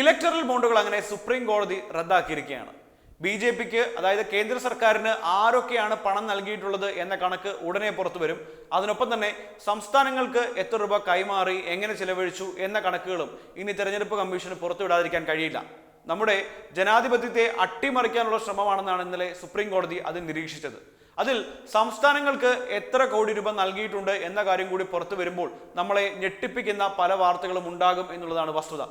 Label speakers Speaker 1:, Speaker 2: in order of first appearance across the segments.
Speaker 1: Electoral ബോണ്ടുകൾ അങ്ങനെ supreme കോടതി റദ്ദാക്കിയിരിക്കുകയാണ്. ബി ജെ പിക്ക് അതായത് കേന്ദ്ര സർക്കാരിന് ആരൊക്കെയാണ് പണം നൽകിയിട്ടുള്ളത് എന്ന കണക്ക് ഉടനെ പുറത്തു വരും. അതിനൊപ്പം തന്നെ സംസ്ഥാനങ്ങൾക്ക് എത്ര രൂപ കൈമാറി എങ്ങനെ ചെലവഴിച്ചു എന്ന കണക്കുകളും ഇനി തെരഞ്ഞെടുപ്പ് കമ്മീഷന് പുറത്തുവിടാതിരിക്കാൻ കഴിയില്ല. നമ്മുടെ ജനാധിപത്യത്തെ അട്ടിമറിക്കാനുള്ള ശ്രമമാണെന്നാണ് ഇന്നലെ സുപ്രീം കോടതി അത് നിരീക്ഷിച്ചത്. അതിൽ സംസ്ഥാനങ്ങൾക്ക് എത്ര കോടി രൂപ നൽകിയിട്ടുണ്ട് എന്ന കാര്യം കൂടി പുറത്തു വരുമ്പോൾ നമ്മളെ ഞെട്ടിപ്പിക്കുന്ന പല വാർത്തകളും ഉണ്ടാകും എന്നുള്ളതാണ് വസ്തുത.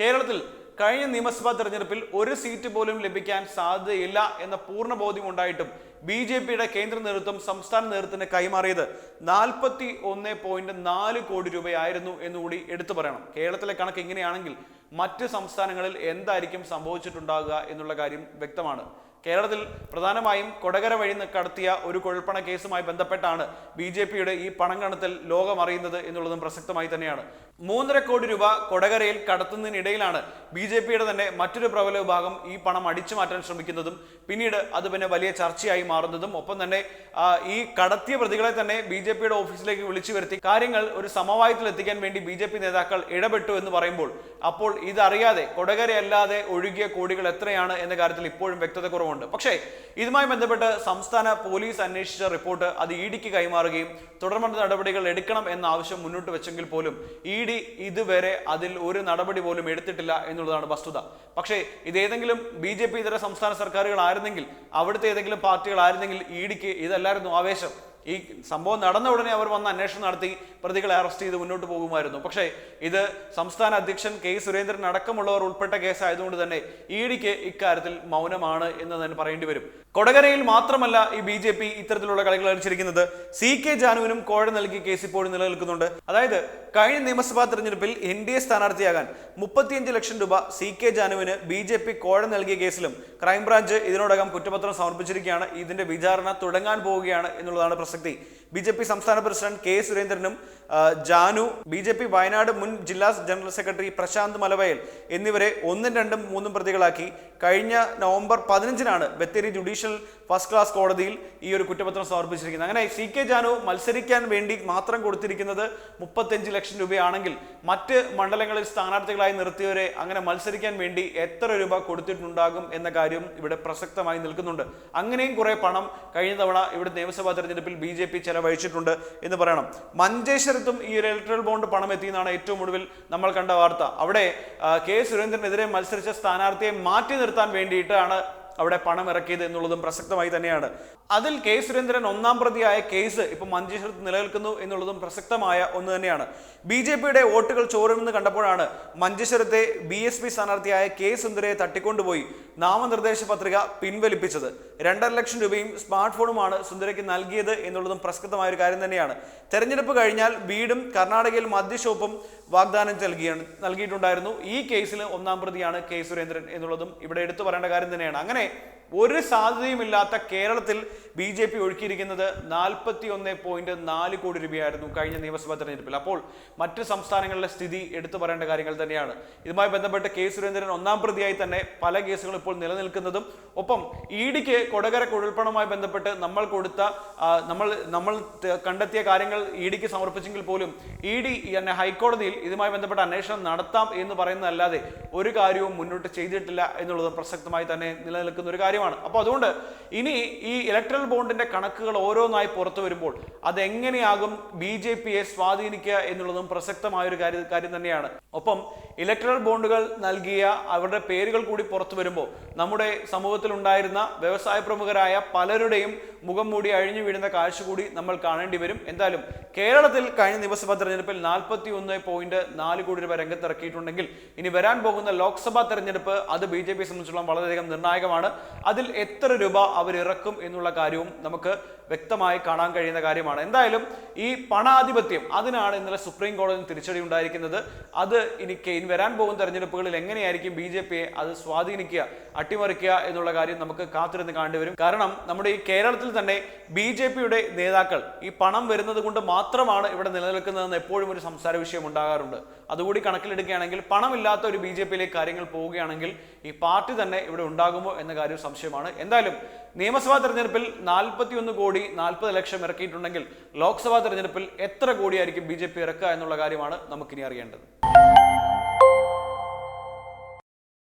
Speaker 1: കേരളത്തിൽ കഴിഞ്ഞ നിയമസഭാ തെരഞ്ഞെടുപ്പിൽ ഒരു സീറ്റ് പോലും ലഭിക്കാൻ സാധ്യതയില്ല എന്ന പൂർണ ബോധ്യം ഉണ്ടായിട്ടും ബി ജെ പിയുടെ കേന്ദ്ര നേതൃത്വം സംസ്ഥാന നേതൃത്വത്തിന് കൈമാറിയത് നാൽപ്പത്തി ഒന്ന് പോയിന്റ് നാല് കോടി രൂപയായിരുന്നു എന്നുകൂടി എടുത്തു പറയണം. കേരളത്തിലെ കണക്ക് ഇങ്ങനെയാണെങ്കിൽ മറ്റ് സംസ്ഥാനങ്ങളിൽ എന്തായിരിക്കും സംഭവിച്ചിട്ടുണ്ടാകുക എന്നുള്ള കാര്യം വ്യക്തമാണ്. കേരളത്തിൽ പ്രധാനമായും കൊടകര വഴി കടത്തിയ ഒരു കുഴൽപ്പണ കേസുമായി ബന്ധപ്പെട്ടാണ് ബി ജെ പിയുടെ ഈ പണം കടത്തൽ ലോകം അറിയുന്നത് എന്നുള്ളതും പ്രസക്തമായി തന്നെയാണ്. മൂന്നര കോടി രൂപ കൊടകരയിൽ കടത്തുന്നതിനിടയിലാണ് ബി ജെ പിയുടെ തന്നെ മറ്റൊരു പ്രബല വിഭാഗം ഈ പണം അടിച്ചു മാറ്റാൻ ശ്രമിക്കുന്നതും പിന്നീട് അത് പിന്നെ വലിയ ചർച്ചയായി മാറുന്നതും ഒപ്പം തന്നെ ഈ കടത്തിയ പ്രതികളെ തന്നെ ബി ജെ പിയുടെ ഓഫീസിലേക്ക് വിളിച്ചു വരുത്തി കാര്യങ്ങൾ ഒരു സമവായത്തിൽ എത്തിക്കാൻ വേണ്ടി ബി ജെ പി നേതാക്കൾ ഇടപെട്ടു എന്ന് പറയുമ്പോൾ അപ്പോൾ ഇതറിയാതെ കൊടകരയല്ലാതെ ഒഴുകിയ കോടികൾ എത്രയാണ് എന്ന കാര്യത്തിൽ ഇപ്പോഴും വ്യക്തത കുറവുണ്ട് പക്ഷേ ഇതുമായി ബന്ധപ്പെട്ട് സംസ്ഥാന പോലീസ് അന്വേഷിച്ച റിപ്പോർട്ട് അത് ഇ ഡിക്ക് കൈമാറുകയും തുടർന്നുള്ള നടപടികൾ എടുക്കണം എന്ന ആവശ്യം മുന്നോട്ട് വെച്ചെങ്കിൽ പോലും ഇ ഡി ഇതുവരെ അതിൽ ഒരു നടപടി പോലും എടുത്തിട്ടില്ല എന്നുള്ളതാണ് വസ്തുത. പക്ഷേ ഇതേതെങ്കിലും ബി ജെ പി ഇതര സംസ്ഥാന സർക്കാരുകളായിരുന്നെങ്കിൽ അവിടുത്തെ ഏതെങ്കിലും പാർട്ടികളായിരുന്നെങ്കിൽ ഇ ഡിക്ക് ഇതല്ലായിരുന്നു ആവേശം. ഈ സംഭവം നടന്ന ഉടനെ അവർ വന്ന് അന്വേഷണം നടത്തി പ്രതികളെ അറസ്റ്റ് ചെയ്ത് മുന്നോട്ട് പോകുമായിരുന്നു. പക്ഷേ ഇത് സംസ്ഥാന അധ്യക്ഷൻ കെ സുരേന്ദ്രൻ അടക്കമുള്ളവർ ഉൾപ്പെട്ട കേസായതുകൊണ്ട് തന്നെ ഇ ഡിക്ക് ഇക്കാര്യത്തിൽ മൗനമാണ് എന്ന് തന്നെ പറയേണ്ടി വരും. കൊടകരയിൽ മാത്രമല്ല ഈ ബി ജെ പി ഇത്തരത്തിലുള്ള കളികൾ കളിച്ചിരിക്കുന്നത്. സി കെ ജാനുവിനും കോഴ നൽകിയ കേസ് ഇപ്പോഴും നിലനിൽക്കുന്നുണ്ട്. അതായത് കഴിഞ്ഞ നിയമസഭാ തെരഞ്ഞെടുപ്പിൽ എൻ ഡി എ സ്ഥാനാർത്ഥിയാകാൻ മുപ്പത്തിയഞ്ച് ലക്ഷം രൂപ സി കെ ജാനുവിന് ബി ജെ പി കോഴ നൽകിയ കേസിലും ക്രൈംബ്രാഞ്ച് ഇതിനോടകം കുറ്റപത്രം സമർപ്പിച്ചിരിക്കുകയാണ്. ഇതിന്റെ വിചാരണ തുടങ്ങാൻ പോവുകയാണ് എന്നുള്ളതാണ് പ്രസക്തി. ബി ജെ പി സംസ്ഥാന പ്രസിഡന്റ് കെ സുരേന്ദ്രനും Janu B J P Wayanad മുൻ ജില്ലാ ജനറൽ സെക്രട്ടറി പ്രശാന്ത് മലവയൽ എന്നിവരെ ഒന്നും രണ്ടും മൂന്നും പ്രതികളാക്കി കഴിഞ്ഞ നവംബർ പതിനഞ്ചിനാണ് ബത്തേരി ജുഡീഷ്യൽ ഫസ്റ്റ് ക്ലാസ് കോടതിയിൽ ഈ ഒരു കുറ്റപത്രം സമർപ്പിച്ചിരിക്കുന്നത്. അങ്ങനെ സി കെ ജാനു മത്സരിക്കാൻ വേണ്ടി മാത്രം കൊടുത്തിരിക്കുന്നത് മുപ്പത്തഞ്ച് ലക്ഷം രൂപയാണെങ്കിൽ മറ്റ് മണ്ഡലങ്ങളിൽ സ്ഥാനാർത്ഥികളായി നിർത്തിയവരെ അങ്ങനെ മത്സരിക്കാൻ വേണ്ടി എത്ര രൂപ കൊടുത്തിട്ടുണ്ടാകും എന്ന കാര്യം ഇവിടെ പ്രസക്തമായി നിൽക്കുന്നുണ്ട്. അങ്ങനെയും കുറെ പണം കഴിഞ്ഞ തവണ ഇവിടെ നിയമസഭാ തെരഞ്ഞെടുപ്പിൽ ബി ജെ പി ചെലവഴിച്ചിട്ടുണ്ട് എന്ന് പറയണം. മഞ്ചേശ്വരത്തും ഈ ഒരു ഇലക്ട്രൽ ബോണ്ട് പണം എത്തിയെന്നാണ് ഏറ്റവും ഒടുവിൽ നമ്മൾ കണ്ട വാർത്ത. അവിടെ കെ സുരേന്ദ്രനെതിരെ മത്സരിച്ച സ്ഥാനാർത്ഥിയെ മാറ്റി നിർത്താൻ വേണ്ടിയിട്ടാണ് അവിടെ പണം ഇറക്കിയത് എന്നുള്ളതും പ്രസക്തമായി തന്നെയാണ്. അതിൽ കെ സുരേന്ദ്രൻ ഒന്നാം പ്രതിയായ കേസ് ഇപ്പൊ മഞ്ചേശ്വരത്ത് നിലനിൽക്കുന്നു എന്നുള്ളതും പ്രസക്തമായ ഒന്ന് തന്നെയാണ്. ബി ജെ പിയുടെ വോട്ടുകൾ ചോരുമെന്ന് കണ്ടപ്പോഴാണ് മഞ്ചേശ്വരത്തെ ബി എസ് പി സ്ഥാനാർത്ഥിയായ കെ സുന്ദരയെ തട്ടിക്കൊണ്ടുപോയി നാമനിർദ്ദേശ പത്രിക പിൻവലിപ്പിച്ചത്. രണ്ടര ലക്ഷം രൂപയും സ്മാർട്ട് ഫോണുമാണ് സുന്ദരയ്ക്ക് നൽകിയത് എന്നുള്ളതും പ്രസക്തമായ ഒരു കാര്യം തന്നെയാണ്. തെരഞ്ഞെടുപ്പ് കഴിഞ്ഞാൽ വീടും കർണാടകയിൽ മദ്യഷോപ്പും വാഗ്ദാനം നൽകിയാണ് നൽകിയിട്ടുണ്ടായിരുന്നു. ഈ കേസിൽ ഒന്നാം പ്രതിയാണ് കെ സുരേന്ദ്രൻ എന്നുള്ളതും ഇവിടെ എടുത്തു പറയേണ്ട കാര്യം തന്നെയാണ്. അങ്ങനെ ഒരു സാധ്യതയുമില്ലാത്ത കേരളത്തിൽ ബി ജെ പി ഒഴുക്കിയിരിക്കുന്നത് നാൽപ്പത്തി ഒന്ന് പോയിന്റ് നാല് കോടി രൂപയായിരുന്നു കഴിഞ്ഞ നിയമസഭാ തെരഞ്ഞെടുപ്പിൽ. അപ്പോൾ മറ്റ് സംസ്ഥാനങ്ങളിലെ സ്ഥിതി എടുത്തു പറയേണ്ട കാര്യങ്ങൾ തന്നെയാണ്. ഇതുമായി ബന്ധപ്പെട്ട് കെ സുരേന്ദ്രൻ ഒന്നാം പ്രതിയായി തന്നെ പല കേസുകളും ഇപ്പോൾ നിലനിൽക്കുന്നതും ഒപ്പം ഇ ഡിക്ക് കൊടകര കുഴൽപ്പണവുമായി ബന്ധപ്പെട്ട് നമ്മൾ കൊടുത്ത നമ്മൾ നമ്മൾ കണ്ടെത്തിയ കാര്യങ്ങൾ ഇ ഡിക്ക് സമർപ്പിച്ചെങ്കിൽ പോലും ഇ ഡി തന്നെ ഹൈക്കോടതിയിൽ ഇതുമായി ബന്ധപ്പെട്ട അന്വേഷണം നടത്താം എന്ന് പറയുന്നതല്ലാതെ ഒരു കാര്യവും മുന്നോട്ട് ചെയ്തിട്ടില്ല എന്നുള്ളത് പ്രസക്തമായി തന്നെ നിലനിൽക്കുന്ന ഒരു കാര്യമാണ്. അപ്പോൾ അതുകൊണ്ട് ഇനി ഈ ഇലക്ട്രൽ ബോണ്ടിന്റെ കണക്കുകൾ ഓരോന്നായി പുറത്തു വരുമ്പോൾ അതെങ്ങനെയാകും ബി ജെ പിയെ സ്വാധീനിക്കുക എന്നുള്ളതും പ്രസക്തമായ ഒരു കാര്യം കാര്യം തന്നെയാണ്. ഒപ്പം ഇലക്ട്രൽ ബോണ്ടുകൾ നൽകിയ അവരുടെ പേരുകൾ കൂടി പുറത്തു വരുമ്പോൾ നമ്മുടെ സമൂഹത്തിൽ ഉണ്ടായിരുന്ന വ്യവസായ പ്രമുഖരായ പലരുടെയും മുഖം മൂടി അഴിഞ്ഞു വീഴുന്ന കാഴ്ച കൂടി നമ്മൾ കാണേണ്ടി വരും. എന്തായാലും കേരളത്തിൽ കഴിഞ്ഞ നിയമസഭാ തെരഞ്ഞെടുപ്പിൽ നാൽപ്പത്തി ഒന്ന് പോയിന്റ് നാല് കോടി രൂപ രംഗത്തിറക്കിയിട്ടുണ്ടെങ്കിൽ ഇനി വരാൻ പോകുന്ന ലോക്സഭാ തെരഞ്ഞെടുപ്പ് അത് ബി ജെ പിയെ സംബന്ധിച്ചിടത്തോളം വളരെയധികം നിർണായകമാണ്. അതിൽ എത്ര രൂപ അവർ ഇറക്കും എന്നുള്ള കാര്യവും നമുക്ക് വ്യക്തമായി കാണാൻ കഴിയുന്ന കാര്യമാണ്. എന്തായാലും ഈ പണാധിപത്യം അതിനാണ് ഇന്നലെ സുപ്രീം കോടതി തിരിച്ചടി ഉണ്ടായിരിക്കുന്നത്. അത് ഇനി കെയിൻ വരാൻ പോകുന്ന തെരഞ്ഞെടുപ്പുകളിൽ എങ്ങനെയായിരിക്കും ബി ജെ പിയെ അത് സ്വാധീനിക്കുക അട്ടിമറിക്കുക എന്നുള്ള കാര്യം നമുക്ക് കാത്തിരുന്ന് കാണേണ്ടി കാരണം നമ്മുടെ ഈ കേരളത്തിൽ തന്നെ ബി ജെ പിയുടെ നേതാക്കൾ ഈ പണം വരുന്നത് കൊണ്ട് മാത്രമാണ് ഇവിടെ നിലനിൽക്കുന്നതെന്ന് എപ്പോഴും ഒരു സംസാര വിഷയം ഉണ്ടാകാറുണ്ട്. അതുകൂടി കണക്കിലെടുക്കുകയാണെങ്കിൽ പണമില്ലാത്ത ഒരു ബി ജെ പിയിലേക്ക് കാര്യങ്ങൾ പോവുകയാണെങ്കിൽ ഈ പാർട്ടി തന്നെ ഇവിടെ ഉണ്ടാകുമോ എന്ന കാര്യം സംശയമാണ്. എന്തായാലും നിയമസഭാ തെരഞ്ഞെടുപ്പിൽ നാൽപ്പത്തിയൊന്ന് കോടി നാൽപ്പത് ലക്ഷം ഇറക്കിയിട്ടുണ്ടെങ്കിൽ ലോക്സഭാ തെരഞ്ഞെടുപ്പിൽ എത്ര കോടിയായിരിക്കും ബി ജെ പി ഇറക്കുക എന്നുള്ള കാര്യമാണ് നമുക്കിനി അറിയേണ്ടത്.